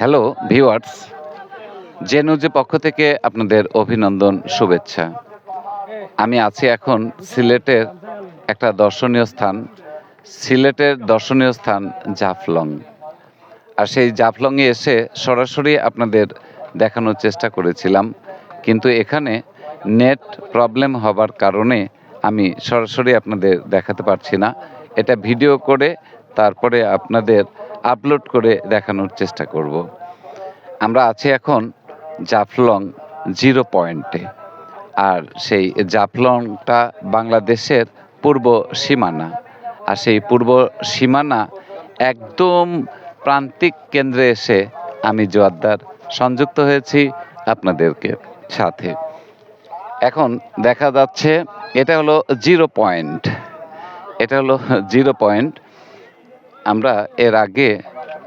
Hello viewers যে নিউজের পক্ষ থেকে আপনাদের অভিনন্দন, শুভেচ্ছা। আমি আছি এখন সিলেটের একটা দর্শনীয় স্থান, সিলেটের দর্শনীয় স্থান জাফলং। আর সেই জাফলংয়ে এসে সরাসরি আপনাদের দেখানোর চেষ্টা করেছিলাম, কিন্তু এখানে নেট প্রবলেম হবার কারণে আমি সরাসরি আপনাদের দেখাতে পারছি না। এটা ভিডিও করে তারপরে আপনাদের আপলোড করে দেখানোর চেষ্টা করব। আমরা আছি এখন জাফলং জিরো পয়েন্টে। আর সেই জাফলংটা বাংলাদেশের পূর্ব সীমানা। আর সেই পূর্ব সীমানা একদম প্রান্তিক কেন্দ্রে এসে আমি জোয়াদ্দার সংযুক্ত হয়েছি আপনাদেরকে সাথে। এখন দেখা যাচ্ছে, এটা হলো জিরো পয়েন্ট। এটা হলো জিরো পয়েন্ট। আমরা এর আগে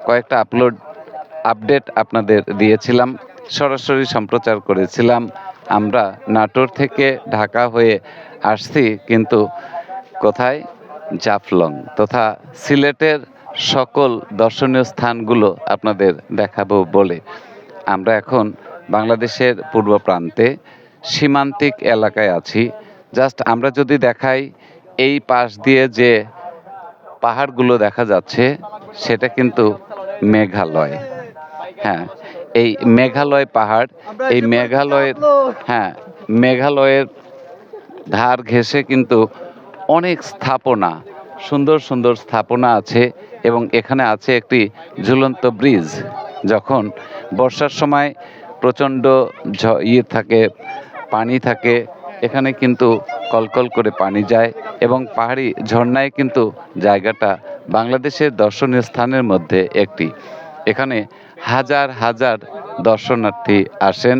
কয়েকটা আপলোড আপডেট আপনাদের দিয়েছিলাম, সরাসরি সম্প্রচার করেছিলাম। আমরা নাটোর থেকে ঢাকা হয়ে আসছি, কিন্তু কোথায়? জাফলং তথা সিলেটের সকল দর্শনীয় স্থানগুলো আপনাদের দেখাবো বলে। আমরা এখন বাংলাদেশের পূর্ব প্রান্তে সীমান্তিক এলাকায় আছি। জাস্ট আমরা যদি দেখাই, এই পাশ দিয়ে যে পাহাড়গুলো দেখা যাচ্ছে সেটা কিন্তু মেঘালয়। হ্যাঁ এই মেঘালয় পাহাড় এই মেঘালয়ের হ্যাঁ মেঘালয়ের ধার ঘেঁষে কিন্তু অনেক স্থাপনা সুন্দর সুন্দর স্থাপনা আছে এবং এখানে আছে একটি ঝুলন্ত ব্রিজ। যখন বর্ষার সময় প্রচণ্ড ঝ- ইয়ে থাকে পানি থাকে এখানে কিন্তু কলকল করে পানি যায় এবং পাহাড়ি ঝর্ণায় কিন্তু জায়গাটা বাংলাদেশের দর্শনীয় স্থানের মধ্যে একটি। এখানে হাজার হাজার দর্শনার্থী আসেন।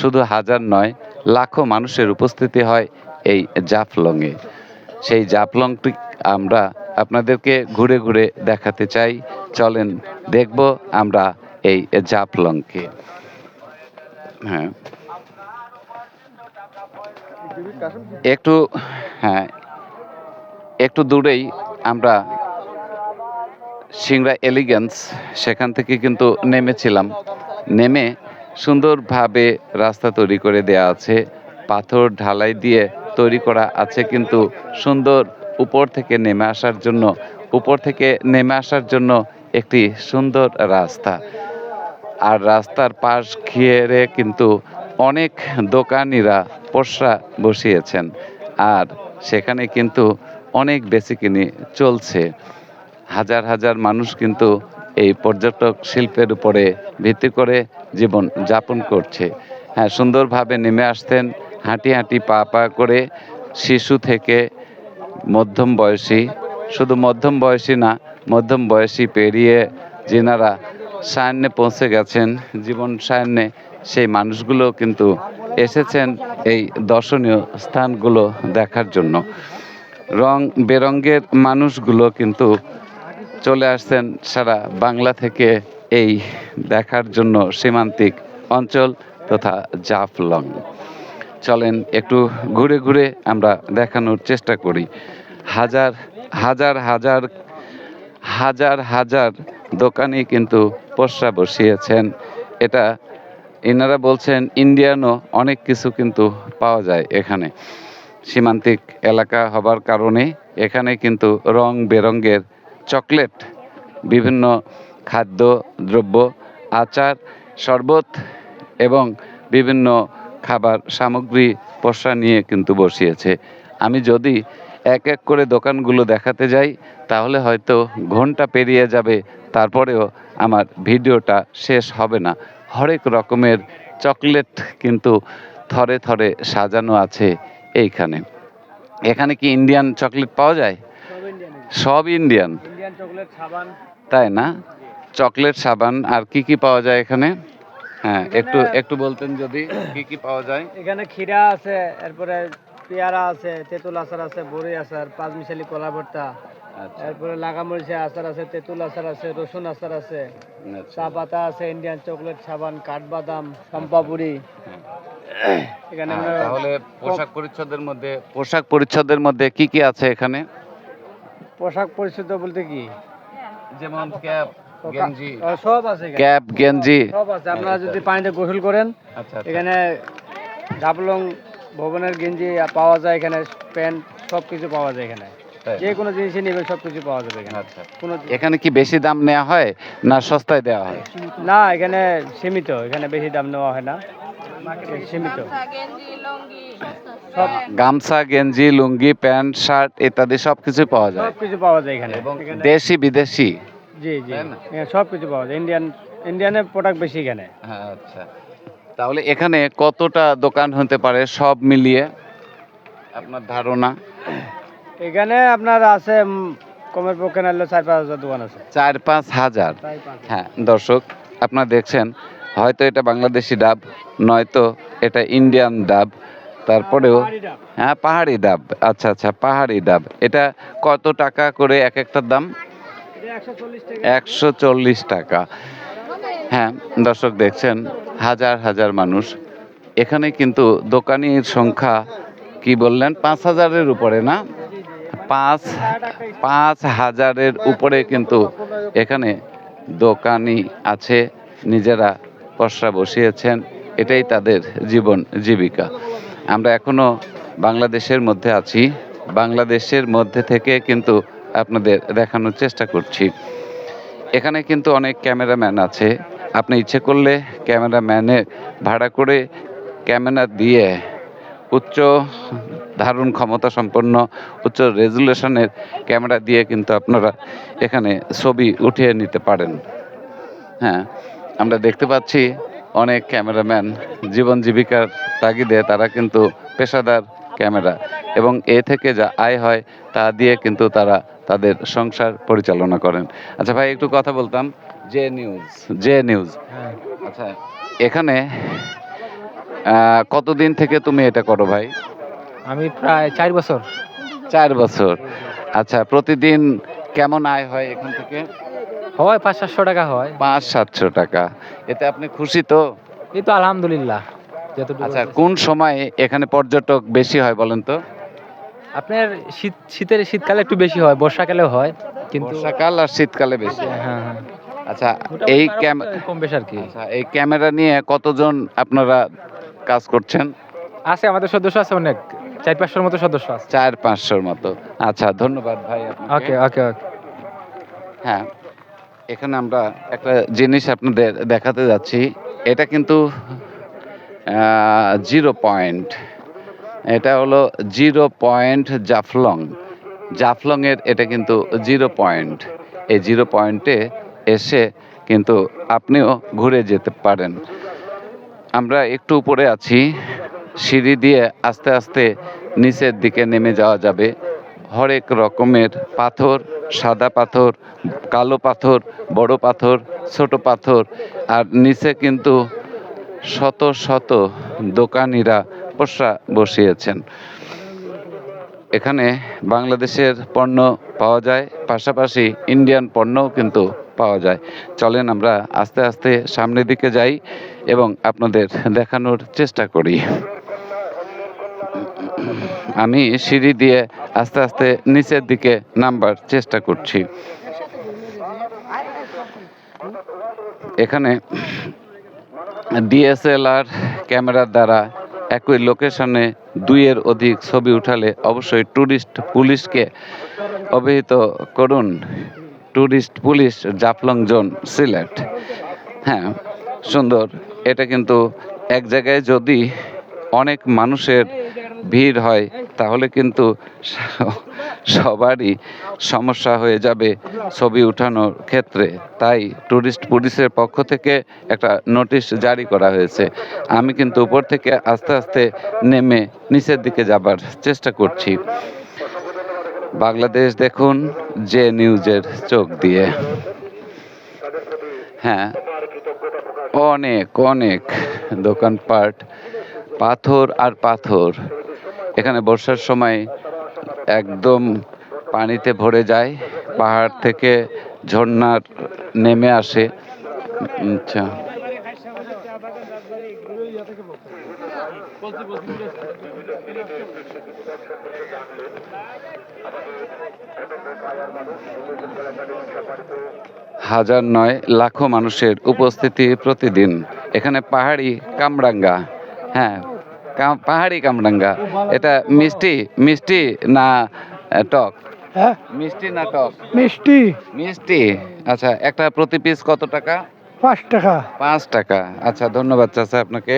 শুধু হাজার নয়, লাখো মানুষের উপস্থিতি হয় এই জাফলংয়ে। সেই জাফলংটি আমরা আপনাদেরকে ঘুরে ঘুরে দেখাতে চাই। চলেন দেখব আমরা এই জাফলংকে। হ্যাঁ। একটু হ্যাঁ একটু দূরেই আমরা সিংড়া এলিগেন্স, সেখান থেকে কিন্তু নেমেছিলাম। নেমে সুন্দরভাবে রাস্তা তৈরি করে দেয়া আছে। পাথর ঢালাই দিয়ে তৈরি করা আছে কিন্তু সুন্দর উপর থেকে নেমে আসার জন্য, উপর থেকে নেমে আসার জন্য একটি সুন্দর রাস্তা। আর রাস্তার পাশ ঘিরে কিন্তু অনেক দোকানিরা পসরা বসিয়েছেন আর সেখানে কিন্তু অনেক বেশিকিনি চলছে। হাজার হাজার মানুষ কিন্তু এই পর্যটক শিল্পের উপরে ভিত্তি করে জীবন যাপন করছে। হ্যাঁ সুন্দরভাবে নেমে আসতেন, হাঁটি হাঁটি পা পা করে শিশু থেকে মধ্যম বয়সী, শুধু মধ্যম বয়সী না, মধ্যম বয়সী পেরিয়ে যেনারা সায়ান্নে পৌঁছে গেছেন, জীবন সায়ান্নে সেই মানুষগুলো কিন্তু এসেছেন এই দর্শনীয় স্থানগুলো দেখার জন্য। রং, বেরঙ্গের মানুষগুলো কিন্তু চলে আসছেন সারা বাংলা থেকে এই দেখার জন্য সীমান্তিক অঞ্চল তথা জাফলং। চলেন একটু ঘুরে ঘুরে আমরা দেখানোর চেষ্টা করি। হাজার হাজার হাজার হাজার হাজার দোকানি কিন্তু পসরা বসিয়েছেন। এটা এনারা বলছেন ইন্ডিয়ানও অনেক কিছু কিন্তু পাওয়া যায় এখানে। সীমান্তিক এলাকা হবার কারণে এখানে কিন্তু রং বেরঙ্গের চকলেট, বিভিন্ন খাদ্য, দ্রব্য, আচার, শরবত এবং বিভিন্ন খাবার সামগ্রী পসরা নিয়ে কিন্তু বসিয়েছে। আমি যদি এক এক করে দোকানগুলো দেখাতে যাই, তাহলে হয়তো ঘণ্টা পেরিয়ে যাবে, তারপরেও আমার ভিডিওটা শেষ হবে না। হরেক রকমের চকলেট কিন্তু থরে থরে সাজানো আছে এইখানে। এখানে কি ইন্ডিয়ান চকলেট পাওয়া যায়? সব ইন্ডিয়ান ইন্ডিয়ান ইন্ডিয়ান চকলেট সাবান। তাই না? চকলেট সাবান আর কি কি পাওয়া যায় এখানে? হ্যাঁ একটু একটু বলতেন যদি কি কি পাওয়া যায়। এখানে ক্ষীরা আছে এরপরে পেয়ারা আছে তেঁতুল আচার আছে বড়ি আচার পাঁচমিশালি কলা ভর্তা আচ্ছা। এরপরে লাগামরিচের আচার আছে তেঁতুল আচার আছে রসুন আচার আছে। আচ্ছা। চা পাতা আছে ইন্ডিয়ান চকলেট সাবান কাঠবাদাম চম্পাপুরি এখানে হ্যাঁ, তাহলে পোশাক পরিচ্ছদের মধ্যে পোশাক পরিচ্ছদের মধ্যে কি কি আছে এখানে? পোশাক পরিচ্ছদ বলতে কি? যেমন ক্যাপ গেঞ্জি। সব আছে। ক্যাপ গেঞ্জি। সব আছে। আপনারা যদি পানিতে গোসল করেন আচ্ছা এখানে ডাবলং ভবনের গেঞ্জি পাওয়া যায় এখানে প্যান্ট সব কিছু পাওয়া যায় এখানে? যে কোনো জিনিসই নেবেন সব কিছু পাওয়া যাবে এখানে। আচ্ছা। কোনো এখানে কি বেশি দাম নেওয়া হয় না সস্তায় দেওয়া হয়? না এখানে সীমিত এখানে বেশি দাম নেওয়া হয় না। সীমিত। সব গামছা গেঞ্জি লুঙ্গি প্যান্ট শার্ট ইত্যাদি সব কিছু পাওয়া যায়। সব কিছু পাওয়া যায় এখানে। এবং দেশি বিদেশি? জি জি। সব কিছু পাওয়া যায়। ইন্ডিয়ান ইন্ডিয়ানের প্রোডাক্ট বেশি এখানে। হ্যাঁ আচ্ছা। তাহলে এখানে কতটা দোকান হতে পারে সব মিলিয়ে? আপনার ধারণা? এখানে আপনার আছে কমের পক্ষে নাহলে চার পাঁচ হাজার দোকান আছে। চার পাঁচ হাজার? হ্যাঁ দর্শক আপনারা দেখছেন হয়তো এটা বাংলাদেশি ডাব নয়তো এটা ইন্ডিয়ান ডাব তারপরেও হ্যাঁ পাহাড়ি ডাব আচ্ছা আচ্ছা পাহাড়ি ডাব। এটা কত টাকা করে এক একটার দাম? একশো চল্লিশ টাকা। একশো চল্লিশ টাকা। হ্যাঁ দর্শক দেখছেন হাজার হাজার মানুষ। এখানে কিন্তু দোকানির সংখ্যা কি বললেন? পাঁচ হাজারের উপরে না? পাঁচ পাঁচ হাজারের উপরে কিন্তু এখানে দোকানি আছে, নিজেরা পশরা বসিয়েছেন, এটাই তাদের জীবন, জীবিকা। আমরা এখনও বাংলাদেশের মধ্যে আছি, বাংলাদেশের মধ্যে থেকে কিন্তু আপনাদের দেখানোর চেষ্টা করছি। এখানে কিন্তু অনেক ক্যামেরাম্যান আছে, আপনি ইচ্ছে করলে ক্যামেরাম্যানে ভাড়া করে ক্যামেরা দিয়ে উচ্চ ধারণ ক্ষমতা সম্পন্ন উচ্চ রেজুলেশনের ক্যামেরা দিয়ে কিন্তু আপনারা এখানে ছবি উঠিয়ে নিতে পারেন। হ্যাঁ আমরা দেখতে পাচ্ছি অনেক ক্যামেরাম্যান জীবন জীবিকার তাগিদে তারা কিন্তু পেশাদার ক্যামেরা এবং এ থেকে যা আয় হয় তা দিয়ে কিন্তু তারা তাদের সংসার পরিচালনা করেন। আচ্ছা ভাই একটু কথা বলতাম। J news J news. হ্যাঁ। আচ্ছা এখানে কতদিন থেকে তুমি এটা করো ভাই? আমি প্রায় চার বছর। চার বছর। আচ্ছা প্রতিদিন কেমন আয় হয় এখান থেকে? হয় পাঁচ সাতশো টাকা হয়। পাঁচ সাতশো টাকা। এতে আপনি খুশি তো? এই তো আলহামদুলিল্লাহ আচ্ছা কোন সময় এখানে পর্যটক বেশি হয় বলেন তো? আপনার শীত শীতের শীতকালে একটু বেশি হয় বর্ষাকালেও হয় কিন্তু বর্ষাকাল আর শীতকালে বেশি হ্যাঁ। হ্যাঁ আচ্ছা এই কম বেশ আর কি। আচ্ছা এই ক্যামেরা নিয়ে কতজন আপনারা কাজ করছেন? আছে আমাদের সদস্য আছে অনেক। চার পাঁচশোর মতো সদস্য আছে। চার পাঁচশোর মতো। আচ্ছা ধন্যবাদ ভাই ওকে ওকে ওকে। হ্যাঁ এখানে আমরা একটা জিনিস আপনাদের দেখাতে যাচ্ছি। এটা কিন্তু জিরো পয়েন্ট। এটা হলো জিরো পয়েন্ট জাফলং। জাফলংয়ের এটা কিন্তু জিরো পয়েন্ট। এই জিরো পয়েন্টে এসে কিন্তু আপনিও ঘুরে যেতে পারেন। আমরা একটু উপরে আছি। সিঁড়ি দিয়ে আস্তে আস্তে নিচের দিকে নেমে যাওয়া যাবে। হরেক রকমের পাথর, সাদা পাথর, কালো পাথর, বড় পাথর, ছোট পাথর, আর নিচে কিন্তু শত শত দোকানিরা পোষা বসিয়েছেন। এখানে বাংলাদেশের পণ্য পাওয়া যায়, পাশাপাশি ইন্ডিয়ান পণ্যও কিন্তু পাওয়া যায়। চলেন আমরা আস্তে আস্তে সামনের দিকে যাই এবং আপনাদের দেখানোর চেষ্টা করি। আমি সিঁড়ি দিয়ে আস্তে আস্তে নিচের দিকে নামবার চেষ্টা করছি। এখানে ডিএসএলআর ক্যামেরার দ্বারা একই লোকেশনে দুইয়ের অধিক ছবি উঠালে অবশ্যই ট্যুরিস্ট পুলিশকে অবহিত করুন। Tourist police Jaflong zone Sylhet. হ্যাঁ সুন্দর। এটা কিন্তু এক জায়গায় যদি অনেক মানুষের ভিড় হয়, তাহলে কিন্তু সবারই সমস্যা হয়ে যাবে ছবি উঠানোর ক্ষেত্রে। তাই ট্যুরিস্ট পুলিশের পক্ষ থেকে একটা নোটিশ জারি করা হয়েছে। আমি কিন্তু উপর থেকে আস্তে আস্তে নেমে নিচের দিকে যাবার চেষ্টা করছি। বাংলাদেশ দেখুন যে নিউজের চোখ দিয়ে। হ্যাঁ অনেক অনেক দোকানপাট, পাথর আর পাথর। এখানে বর্ষার সময় একদম পানিতে ভরে যায়, পাহাড় থেকে ঝর্ণার নেমে আসে। আচ্ছা। হাজার নয়, লাখো মানুষের উপস্থিতি প্রতিদিন। এখানে পাহাড়ি কামরাঙ্গা। হ্যাঁ পাহাড়ি কামরাঙ্গা এটা মিষ্টি মিষ্টি না টক? হ্যাঁ? মিষ্টি না টক? মিষ্টি। মিষ্টি। আচ্ছা একটা প্রতি পিস কত টাকা? পাঁচ টাকা। পাঁচ টাকা। আচ্ছা ধন্যবাদ চাচা আপনাকে।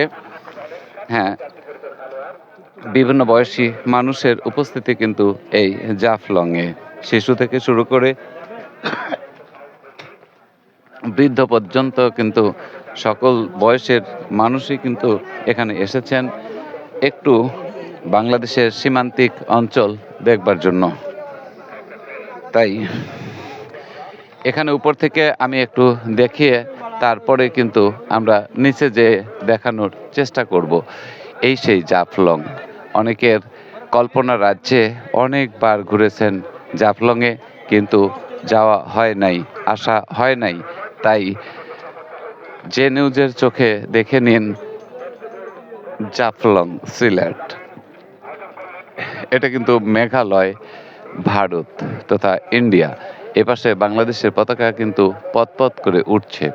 হ্যাঁ বিভিন্ন বয়সী মানুষের উপস্থিতি কিন্তু এই জাফলংয়ে। শিশু থেকে শুরু করে বৃদ্ধ পর্যন্ত কিন্তু সকল বয়সের মানুষই কিন্তু এখানে এসেছেন। একটু বাংলাদেশের সীমান্তিক অঞ্চল দেখবার জন্য। তাই এখানে উপর থেকে আমি একটু দেখিয়ে তারপরে কিন্তু আমরা নিচে যে দেখানোর চেষ্টা করব, এই সেই জাফলং। অনেকের কল্পনা রাজ্যে অনেকবার ঘুরেছেন জাফলংয়ে, কিন্তু যাওয়া হয় নাই, আসা হয় নাই। তাই যে নিউজের চোখে দেখে নিন জাফলং সিলেট। এটা কিন্তু মেঘালয় ভারত তথা ইন্ডিয়া। এপাশে বাংলাদেশের পতাকা কিন্তু পথ করে উঠছে।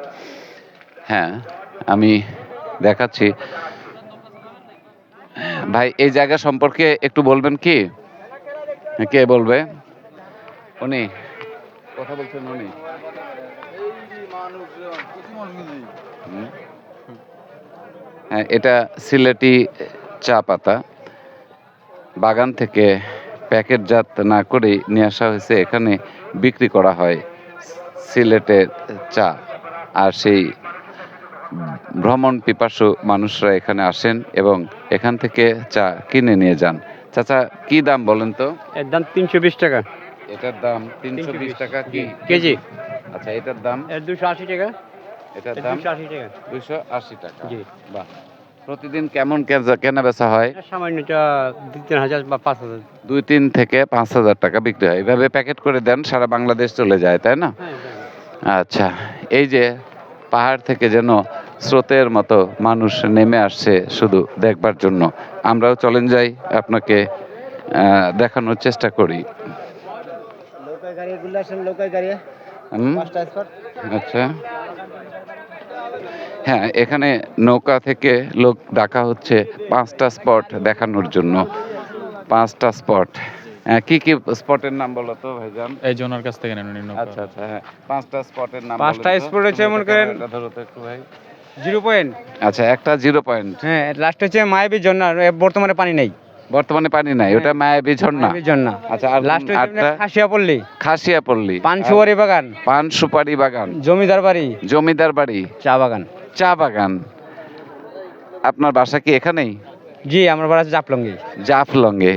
হ্যাঁ আমি দেখাচ্ছি। ভাই এই জায়গা সম্পর্কে একটু বলবেন কি? কে বলবে? উনি কথা বলছেন উনি। এটা সিলেটি চা পাতা। বাগান থেকে প্যাকেটজাত না করেই নিয়ে আসা হয়েছে। এখানে বিক্রি করা হয় সিলেটের চা। আর সেই ভ্রমণ পিপাসু মানুষরা এখানে আসেন এবং এখান থেকে চা কিনে নিয়ে যান। চাচা কি দাম বলেন তো? এর দাম তিনশো বিশ টাকা। এটার দাম তিনশো বিশ টাকা কি কেজি? আচ্ছা এটার দাম? দুশো আশি টাকা। এটার দাম? দুইশো আশি টাকা। জি। বাহ। প্রতিদিন কেমন কেনা বেচা হয়? সামান্যটা দুই তিন হাজার বা পাঁচ হাজার। দুই তিন থেকে পাঁচ হাজার টাকা বিক্রি হয়। এভাবে প্যাকেট করে দেন সারা বাংলাদেশ চলে যায় তাই না? হ্যাঁ আচ্ছা এই যে পাহাড় থেকে যেন স্রোতের মতো মানুষ নেমে আসছে শুধু দেখবার জন্য। আমরাও চলেন যাই আপনাকে দেখানোর চেষ্টা করি। লোকাল গাড়ি এগুলো আসেন লোকাল গাড়ি হুম, পাঁচটা স্পট আচ্ছা হ্যাঁ এখানে নৌকা থেকে লোক ডাকা হচ্ছে পাঁচটা স্পট দেখানোর জন্য। পাঁচটা স্পট। কি কি স্পটের নাম বলো তো ভাইজান? এই যে ওনার কাছ থেকে নেন আচ্ছা আচ্ছা হ্যাঁ পাঁচটা স্পটের নাম পাঁচটা spot হচ্ছে মনে একটা করেন- ধরো তো একটু ভাই। Zero point. আচ্ছা একটা জিরো পয়েন্ট। হ্যাঁ লাস্ট হচ্ছে মায়াবী ঝর্ণা বর্তমানে পানি নেই। বর্তমানে পানি নাই ওটা মায়াবী ঝর্ণা। ঝর্ণা। আচ্ছা আর লাস্ট খাসিয়া পল্লী খাসিয়া পল্লী পান সুপারি বাগান। পান সুপারি বাগান। জমিদার বাড়ি। জমিদার বাড়ি। চা বাগান। চা বাগান। আপনার বাসা কি এখানেই? জি আমার বাড়ি আছে জাফলঙ্গি জাফলংয়ে।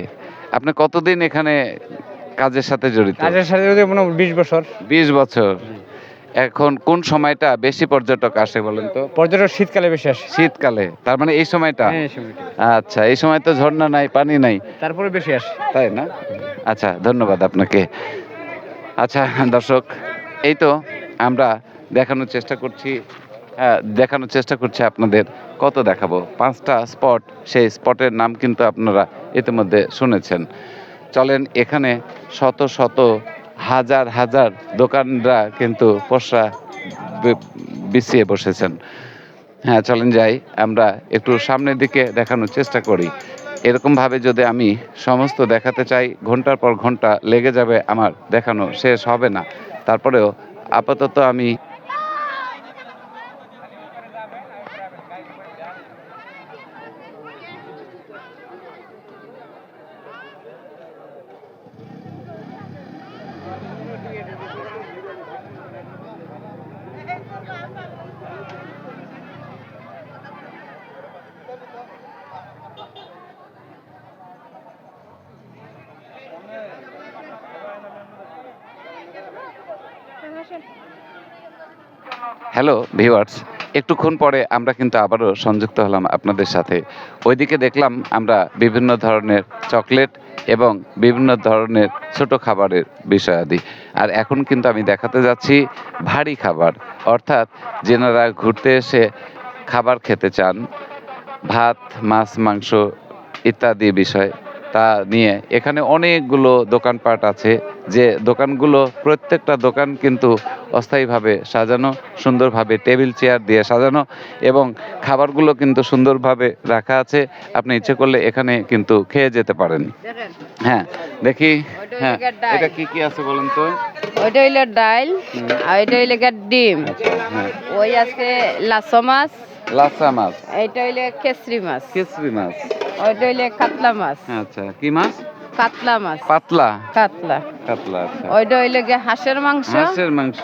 আপনি কতদিন এখানে কাজের সাথে জড়িত? কাজের সাথে যদি মনে বিশ বছর। বিশ বছর। এখন কোন সময়টা বেশি পর্যটক আসে বলেন তো? পর্যটক শীতকালে বেশি আসে। শীতকালে তার মানে এই সময়টা? হ্যাঁ, এই সময়টা। আচ্ছা এই সময় তো ঝর্ণা নাই পানি নাই। তারপরে বেশি আসে। তাই না? আচ্ছা ধন্যবাদ আপনাকে। আচ্ছা দর্শক এই তো আমরা দেখানোর চেষ্টা করছি দেখানোর চেষ্টা করছি আপনাদের কত দেখাবো? পাঁচটা স্পট সেই স্পটের নাম কিন্তু আপনারা ইতিমধ্যে শুনেছেন। চলেন এখানে শত শত হাজার হাজার দোকানরা কিন্তু পশরা বিছিয়ে বসেছেন। হ্যাঁ চলেন যাই, আমরা একটু সামনের দিকে দেখানোর চেষ্টা করি। এরকমভাবে যদি আমি সমস্ত দেখাতে চাই, ঘণ্টার পর ঘণ্টা লেগে যাবে আমার দেখানো শেষ হবে না। তারপরেও আপাতত আমি হ্যালো ভিউয়ার্স একটুক্ষণ পরে আমরা কিন্তু আবারও সংযুক্ত হলাম আপনাদের সাথে। ওইদিকে দেখলাম আমরা বিভিন্ন ধরনের চকলেট এবং বিভিন্ন ধরনের ছোট খাবারের বিষয়াদি। আর এখন কিন্তু আমি দেখাতে যাচ্ছি ভারী খাবার। অর্থাৎ যেনারা ঘুরতে এসে খাবার খেতে চান, ভাত, মাছ, মাংস ইত্যাদি বিষয় তা নিয়ে এখানে অনেকগুলো দোকানপাট আছে যে দোকানগুলো প্রত্যেকটা দোকান কিন্তু অস্থায়ীভাবে সাজানো সুন্দরভাবে টেবিল চেয়ার দিয়ে সাজানো এবং খাবারগুলো কিন্তু সুন্দরভাবে রাখা আছে। আপনি ইচ্ছে করলে এখানে কিন্তু খেয়ে যেতে পারেন। হ্যাঁ দেখি। হ্যাঁ এটা কি কি আছে বলেন তো? ওইটা হইল ডাইল আর ওইটা হইল ডিম। আচ্ছা হ্যাঁ। ওই আছে লাসো মাছ লাচা মাছ? এইটা হইল কেসরি মাছ। কেসরি মাছ। ওইটা হইল কাতলা মাছ। আচ্ছা কি মাছ? কাতলা মাছ। পাতলা? কাতলা। কাতলা আচ্ছা। ওইটা হইল গিয়ে হাঁসের মাংস। হাঁসের মাংস।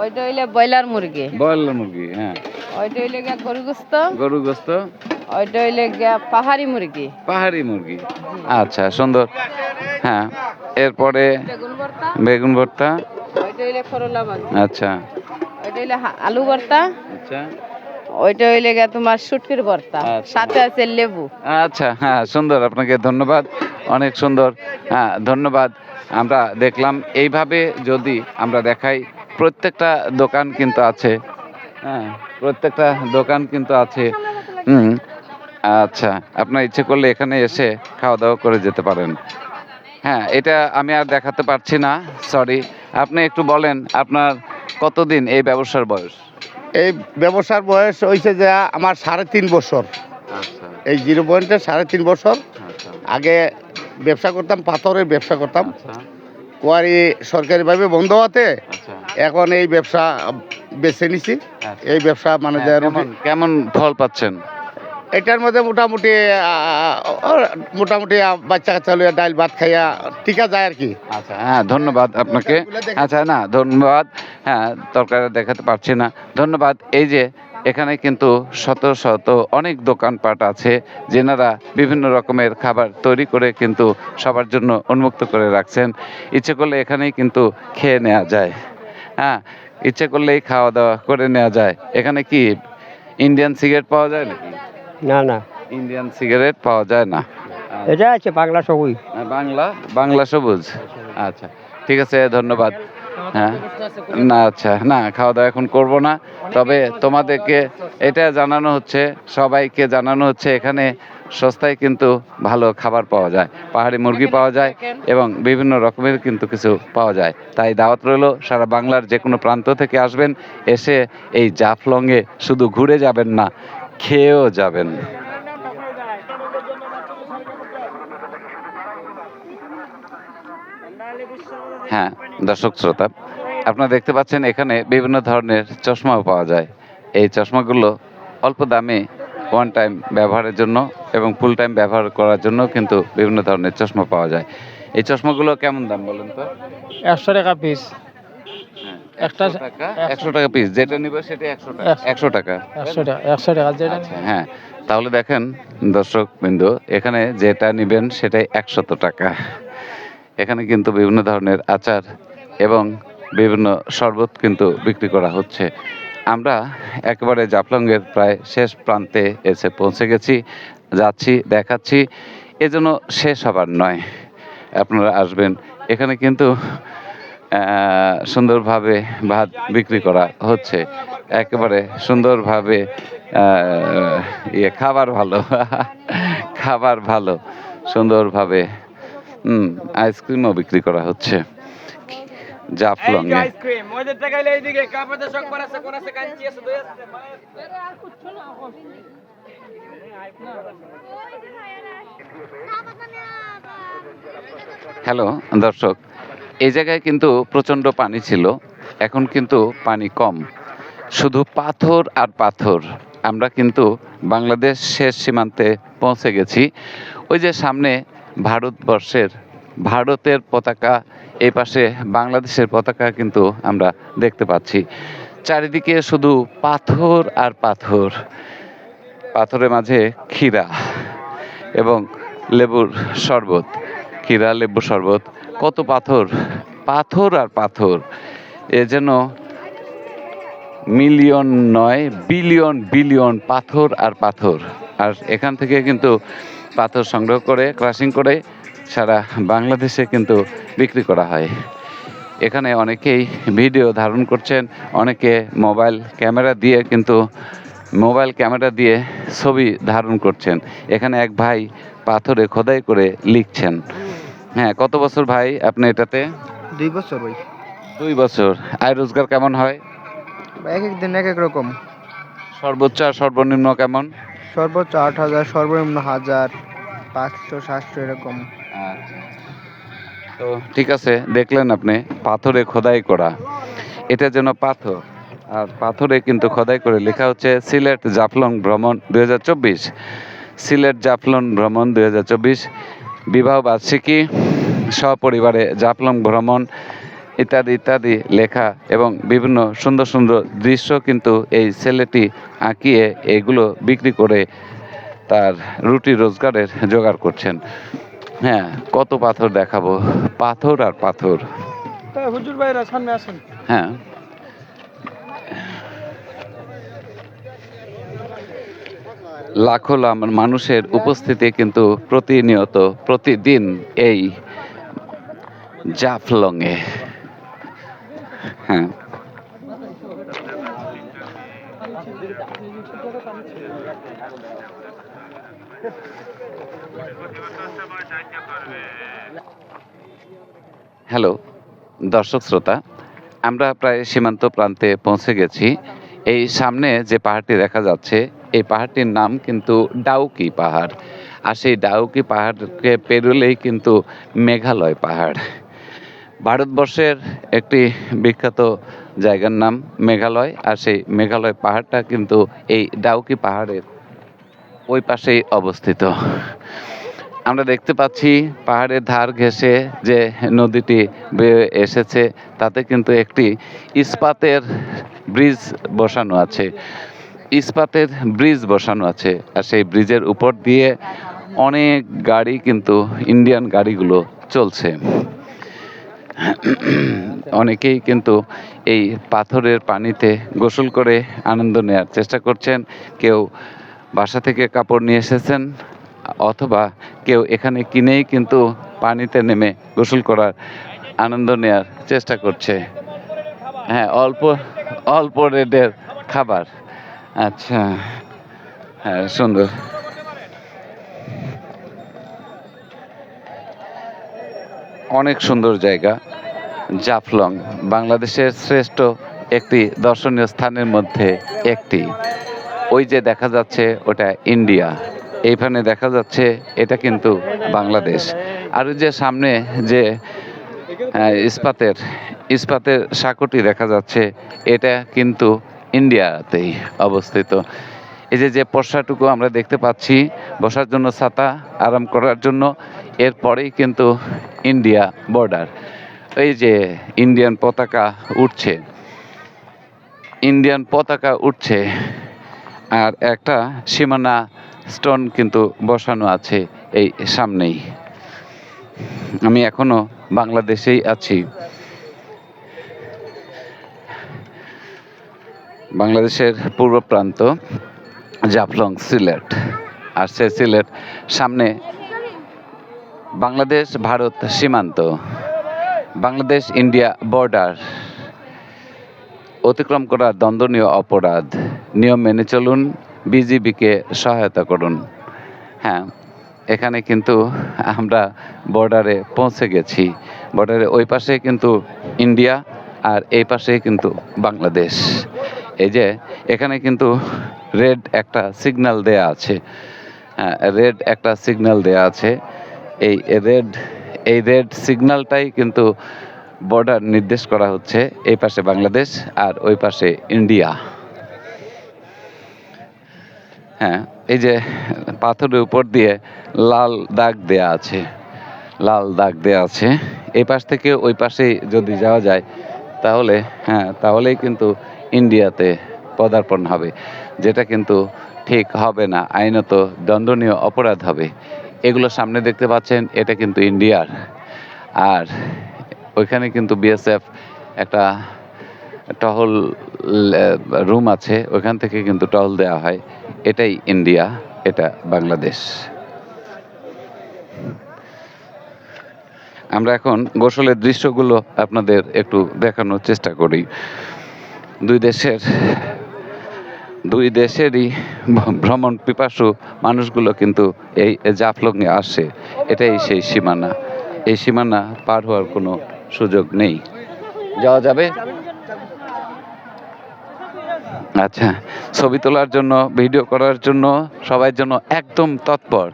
ওইটা হইল ব্রয়লার মুরগি। ব্রয়লার মুরগি হ্যাঁ। ওইটা হইল গিয়ে গরু গোস্ত। গরু গোস্ত। ওইটা হইল গিয়ে পাহাড়ি মুরগি। পাহাড়ি মুরগি। আচ্ছা সুন্দর। হ্যাঁ এরপরে বেগুন ভর্তা। বেগুন ভর্তা। ওইটা হইল করলা মাছ। আচ্ছা। ওইটা হইল আলু ভর্তা। আচ্ছা। ওইটা হইলে গিয়ে তোমার শুটকির ভর্তা। আচ্ছা। সাথে আছে লেবু। আচ্ছা হ্যাঁ সুন্দর আপনাকে ধন্যবাদ। অনেক সুন্দর। হ্যাঁ ধন্যবাদ। আমরা দেখলাম এইভাবে যদি আমরা দেখাই প্রত্যেকটা দোকান কিন্তু আছে। হ্যাঁ প্রত্যেকটা দোকান কিন্তু আছে। হুম আচ্ছা আপনার ইচ্ছে করলে এখানে এসে খাওয়া দাওয়া করে যেতে পারেন। হ্যাঁ এটা আমি আর দেখাতে পারছি না সরি আপনি একটু বলেন আপনার কতদিন এই ব্যবসার বয়স? এই ব্যবসার বয়স হয়েছে যে আমার সাড়ে তিন বছর। আচ্ছা। এই জিরো পয়েন্টে সাড়ে তিন বছর। আচ্ছা। আগে ব্যবসা করতাম পাথরের ব্যবসা করতাম। আচ্ছা। কোয়ারি সরকারিভাবে বন্ধ হতে আচ্ছা। এখন এই ব্যবসা বেছে নিছি। এই ব্যবসা মানে হ্যাঁ, কেমন ফল পাচ্ছেন? এটার মধ্যে মোটামুটি মোটামুটি বাচ্চা কাচ্চা লইয়া ডাইল ভাত খাইয়া টিকা যায় আর কি। আচ্ছা হ্যাঁ ধন্যবাদ আপনাকে। আচ্ছা না ধন্যবাদ। হ্যাঁ তরকারি দেখাতে পারছি না। ধন্যবাদ। এই যে এখানে কিন্তু শত শত অনেক দোকানপাট আছে যেনারা বিভিন্ন রকমের খাবার তৈরি করে কিন্তু সবার জন্য উন্মুক্ত করে রাখছেন। ইচ্ছে করলে এখানেই কিন্তু খেয়ে নেওয়া যায়। হ্যাঁ ইচ্ছে করলেই খাওয়া দাওয়া করে নেওয়া যায়। এখানে কি ইন্ডিয়ান সিগারেট পাওয়া যায় নাকি? না না। ইন্ডিয়ান সিগারেট পাওয়া যায় না। এটা আছে পাগলা সবই আর বাংলা বাংলা সবুজ। আচ্ছা ঠিক আছে ধন্যবাদ। হ্যাঁ না আচ্ছা না খাওয়া দাওয়া এখন করব না। তবে তোমাদেরকে এটা জানানো হচ্ছে সবাইকে জানানো হচ্ছে এখানে সস্তায় কিন্তু ভালো খাবার পাওয়া যায়। পাহাড়ি মুরগি পাওয়া যায় এবং বিভিন্ন রকমের কিন্তু কিছু পাওয়া যায়। তাই দাওয়াত রইল সারা বাংলার যে কোনো প্রান্ত থেকে আসবেন এসে এই জাফলংয়ে শুধু ঘুরে যাবেন না। খেয়েও যাবেন। হ্যাঁ দর্শক শ্রোতা, আপনারা দেখতে পাচ্ছেন এখানে বিভিন্ন ধরনের চশমাও পাওয়া যায়। এই চশমাগুলো অল্প দামে ওয়ান টাইম ব্যবহারের জন্য এবং ফুল টাইম ব্যবহার করার জন্য কিন্তু বিভিন্ন ধরনের চশমা পাওয়া যায়। এই চশমাগুলো কেমন দাম বলেন তো? একশো টাকা পিস একটা একশো টাকা? পিস যেটা নিবে সেটা একশো টাকা। একশো। টাকা। একশো টাকা একশো টাকা যেটা আচ্ছা হ্যাঁ। তাহলে দেখেন দর্শক বিন্দু এখানে যেটা নিবেন সেটাই একশত টাকা। এখানে কিন্তু বিভিন্ন ধরনের আচার এবং বিভিন্ন শরবত কিন্তু বিক্রি করা হচ্ছে। আমরা একেবারে জাফলংয়ের প্রায় শেষ প্রান্তে এসে পৌঁছে গেছি যাচ্ছি দেখাচ্ছি। এজন্য শেষ হবার নয়। আপনারা আসবেন। এখানে কিন্তু সুন্দরভাবে ভাত বিক্রি করা হচ্ছে। একেবারে সুন্দরভাবে ইয়ে খাবার ভালো। খাবার ভালো। সুন্দরভাবে হুম আইসক্রিমও বিক্রি করা হচ্ছে। জাফলং হ্যালো দর্শক। এই জায়গায় কিন্তু প্রচণ্ড পানি ছিল। এখন কিন্তু পানি কম। শুধু পাথর আর পাথর। আমরা কিন্তু বাংলাদেশ শেষ সীমান্তে পৌঁছে গেছি। ওই যে সামনে ভারতবর্ষের, ভারতের পতাকা, এই পাশে বাংলাদেশের পতাকা কিন্তু আমরা দেখতে পাচ্ছি। চারিদিকে শুধু পাথর আর পাথর। পাথরের মাঝে ক্ষীরা এবং লেবুর শরবত। ক্ষীরা লেবু শরবত। কত পাথর? পাথর আর পাথর। এ যেন মিলিয়ন নয়, বিলিয়ন বিলিয়ন পাথর আর পাথর। আর এখান থেকে কিন্তু পাথর সংগ্রহ করে ক্রাশিং করে সারা বাংলাদেশে কিন্তু বিক্রি করা হয়। এখানে অনেকেই ভিডিও ধারণ করছেন, অনেকে মোবাইল ক্যামেরা দিয়ে কিন্তু মোবাইল ক্যামেরা দিয়ে ছবি ধারণ করছেন। এখানে এক ভাই পাথরে খোদাই করে লিখছেন। হ্যাঁ কত বছর ভাই আপনি এটাতে? দুই বছর ভাই। দুই বছর। আয় রোজগার কেমন হয়? এক এক দিন এক এক রকম। সর্বোচ্চ আর সর্বনিম্ন কেমন? সর্বোচ্চ আট হাজার সর্বনিম্ন হাজার পাঁচশো সাতশো এরকম। আচ্ছা। তো ঠিক আছে দেখলেন আপনি পাথরে খোদাই করা। এটা যেন পাথর। আর পাথরে কিন্তু খোদাই করে লেখা হচ্ছে সিলেট জাফলং ভ্রমণ দু হাজার চব্বিশ। সিলেট জাফলং ভ্রমণ দুই হাজার চব্বিশ। বিবাহ বার্ষিকী সপরিবারে জাফলং ভ্রমণ ইত্যাদি ইত্যাদি লেখা এবং বিভিন্ন সুন্দর সুন্দর দৃশ্য কিন্তু এই ছেলেটি আঁকিয়ে এগুলো বিক্রি করে তার রুটি রোজগারের জোগাড় করছেন। হ্যাঁ কত পাথর দেখাবো? পাথর আর পাথর। হুজুর ভাইরা সামনে আসেন। হ্যাঁ। লাখো মানুষের উপস্থিতি কিন্তু প্রতিনিয়ত, প্রতিদিন এই জাফলংয়ে। হ্যাঁ। হ্যালো, দর্শক শ্রোতা, আমরা প্রায় সীমান্ত প্রান্তে পৌঁছে গেছি। এই সামনে যে পাহাড়টি দেখা যাচ্ছে এই পাহাড়টির নাম কিন্তু ডাউকি পাহাড়। আর সেই ডাউকি পাহাড়কে পেরোলেই কিন্তু মেঘালয় পাহাড়। ভারতবর্ষের একটি বিখ্যাত জায়গার নাম মেঘালয়। আর সেই মেঘালয় পাহাড়টা কিন্তু এই ডাউকি পাহাড়ের ওই পাশেই অবস্থিত। আমরা দেখতে পাচ্ছি পাহাড়ের ধার ঘেঁষে যে নদীটি বেয়ে এসেছে, তাতে কিন্তু একটি ইস্পাতের ব্রিজ বসানো আছে। ইস্পাতের ব্রিজ বসানো আছে আর সেই ব্রিজের উপর দিয়ে অনেক গাড়ি কিন্তু ইন্ডিয়ান গাড়িগুলো চলছে। অনেকেই কিন্তু এই পাথরের পানিতে গোসল করে আনন্দ নেওয়ার চেষ্টা করছেন। কেউ বাসা থেকে কাপড় নিয়ে এসেছেন অথবা কেউ এখানে কিনেই কিন্তু পানিতে নেমে গোসল করার আনন্দ নেওয়ার চেষ্টা করছে। হ্যাঁ অল্প অল্প রেটের খাবার। আচ্ছা হ্যাঁ সুন্দর। অনেক সুন্দর জায়গা, জাফলং, বাংলাদেশের শ্রেষ্ঠ একটি দর্শনীয় স্থানের মধ্যে একটি। ওই যে দেখা যাচ্ছে ওটা ইন্ডিয়া, এইখানে দেখা যাচ্ছে এটা কিন্তু বাংলাদেশ। আর যে সামনে যে ইস্পাতের ইস্পাতের সাঁকোটি দেখা যাচ্ছে, এটা কিন্তু ইন্ডিয়াতেই অবস্থিত। এই যে যে পর্সাটুকু আমরা দেখতে পাচ্ছি বসার জন্য ছাতা আরাম করার জন্য, এরপরেই কিন্তু ইন্ডিয়া বর্ডার। এই যে, ইন্ডিয়ান পতাকা উঠছে। ইন্ডিয়ান পতাকা উঠছে, আর একটা সীমানা স্টোন কিন্তু বসানো আছে এই সামনেই। আমি এখনও বাংলাদেশেই আছি। বাংলাদেশের পূর্ব প্রান্ত জাফলং সিলেট। আর সে সিলেট সামনে বাংলাদেশ, ভারত সীমান্ত। Bangladesh, India border. অতিক্রম করা দণ্ডনীয় অপরাধ। নিয়ম মেনে চলুন, বিজিবিকে সহায়তা করুন। হ্যাঁ এখানে কিন্তু আমরা বর্ডারে পৌঁছে গেছি। বর্ডারে ওই পাশে কিন্তু ইন্ডিয়া আর এই পাশে কিন্তু বাংলাদেশ। এই যে এখানে কিন্তু রেড একটা সিগন্যাল দেয়া আছে। রেড একটা সিগন্যাল দেয়া আছে। এই রেড এই রেড সিগন্যালটাই কিন্তু বর্ডার নির্দেশ করা হচ্ছে এই পাশে বাংলাদেশ আর ওই পাশে ইন্ডিয়া। হ্যাঁ এই যে পাথরের উপর দিয়ে লাল দাগ দেয়া আছে। লাল দাগ দেয়া আছে। এই পাশ থেকে ওই পাশে যদি যাওয়া যায়, তাহলে হ্যাঁ তাহলেই কিন্তু ইন্ডিয়াতে পদার্পণ হবে, যেটা কিন্তু ঠিক হবে না। আইনত দণ্ডনীয় অপরাধ হবে। এগুলো সামনে দেখতে পাচ্ছেন, এটা কিন্তু ইন্ডিয়ার। আর ওইখানে কিন্তু বিএসএফ একটা টহল রুম আছে, ওইখান থেকে কিন্তু টহল দেওয়া হয়। এটাই ইন্ডিয়া, এটা বাংলাদেশ। আমরা এখন গোসলের দৃশ্যগুলো আপনাদের একটু দেখানোর চেষ্টা করি। দুই দেশের, দুই দেশেরই ভ্র- ভ্রমণ পিপাসু মানুষগুলো কিন্তু এই জাফলংয়ে আসে। এটাই সেই সীমানা। এই সীমানা পার হওয়ার কোনো সুযোগ নেই। যাওয়া যাবে? আচ্ছা ছবি তোলার জন্য, ভিডিও করার জন্য সবাই জন্য একদম তৎপর।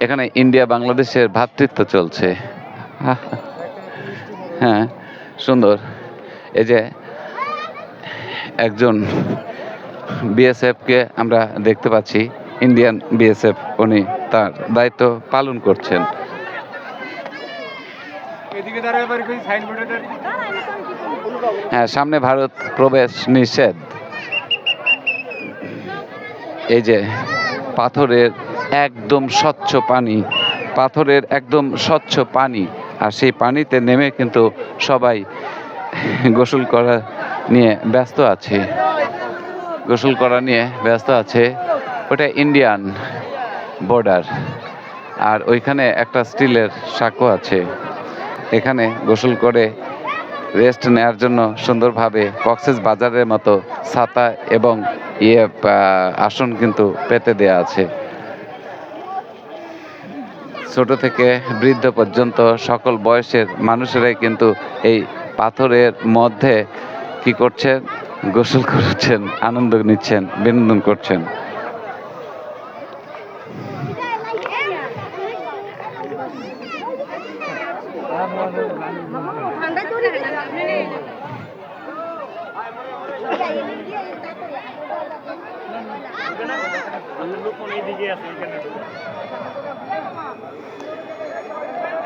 এখানে ইন্ডিয়া, বাংলাদেশের ভ্রাতৃত্ব চলছে। হ্যাঁ সুন্দর। এই যে একজন বিএসএফকে আমরা দেখতে পাচ্ছি ইন্ডিয়ান বিএসএফ উনি তার দায়িত্ব পালন করছেন। হ্যাঁ সামনে ভারত প্রবেশ নিষেধ। এই যে পাথরের একদম স্বচ্ছ পানি পাথরের একদম স্বচ্ছ পানি আর সেই পানিতে নেমে কিন্তু সবাই গোসল করা নিয়ে ব্যস্ত আছে। গোসল করা নিয়ে ব্যস্ত আছে। ওটা ইন্ডিয়ান বর্ডার। আর ওইখানে একটা স্টিলের সাঁকো আছে। এখানে গোসল করে রেস্ট নেওয়ার জন্য সুন্দরভাবে কক্সেস বাজারের মতো ছাতা এবং ইয়ে আসন কিন্তু পেতে দেয়া আছে। ছোট থেকে বৃদ্ধ পর্যন্ত সকল বয়সের মানুষেরাই কিন্তু এই পাথরের মধ্যে কি করছেন? গোসল করছেন আনন্দ নিচ্ছেন বিনোদন করছেন।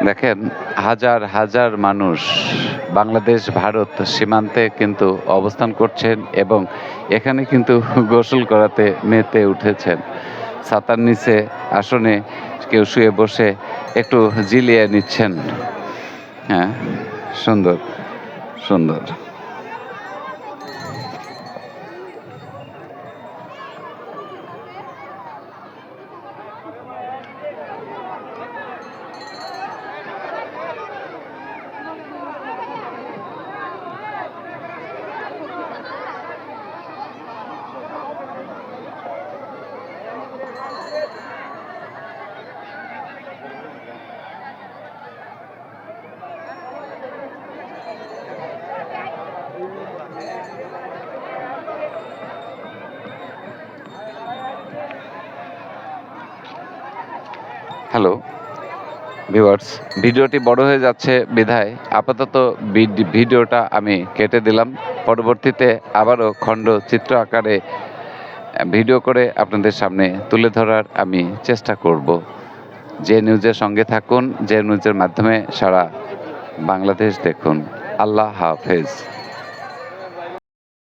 দেখেন হাজার হাজার মানুষ বাংলাদেশ, ভারত সীমান্তে কিন্তু অবস্থান করছেন এবং এখানে কিন্তু গোসল করাতে মেতে উঠেছেন। ছাতার নিচে আসনে কেউ শুয়ে বসে একটু জিলিয়ে নিচ্ছেন। হ্যাঁ সুন্দর সুন্দর হ্যালো ভিউয়ার্স ভিডিওটি বড় হয়ে যাচ্ছে বিধায়। আপাতত ভিডিওটা আমি কেটে দিলাম। পরবর্তীতে আবারও খণ্ড চিত্র আকারে ভিডিও করে আপনাদের সামনে তুলে ধরার আমি চেষ্টা করব। যে নিউজের সঙ্গে থাকুন, যে নিউজের মাধ্যমে সারা বাংলাদেশ দেখুন। আল্লাহ হাফেজ।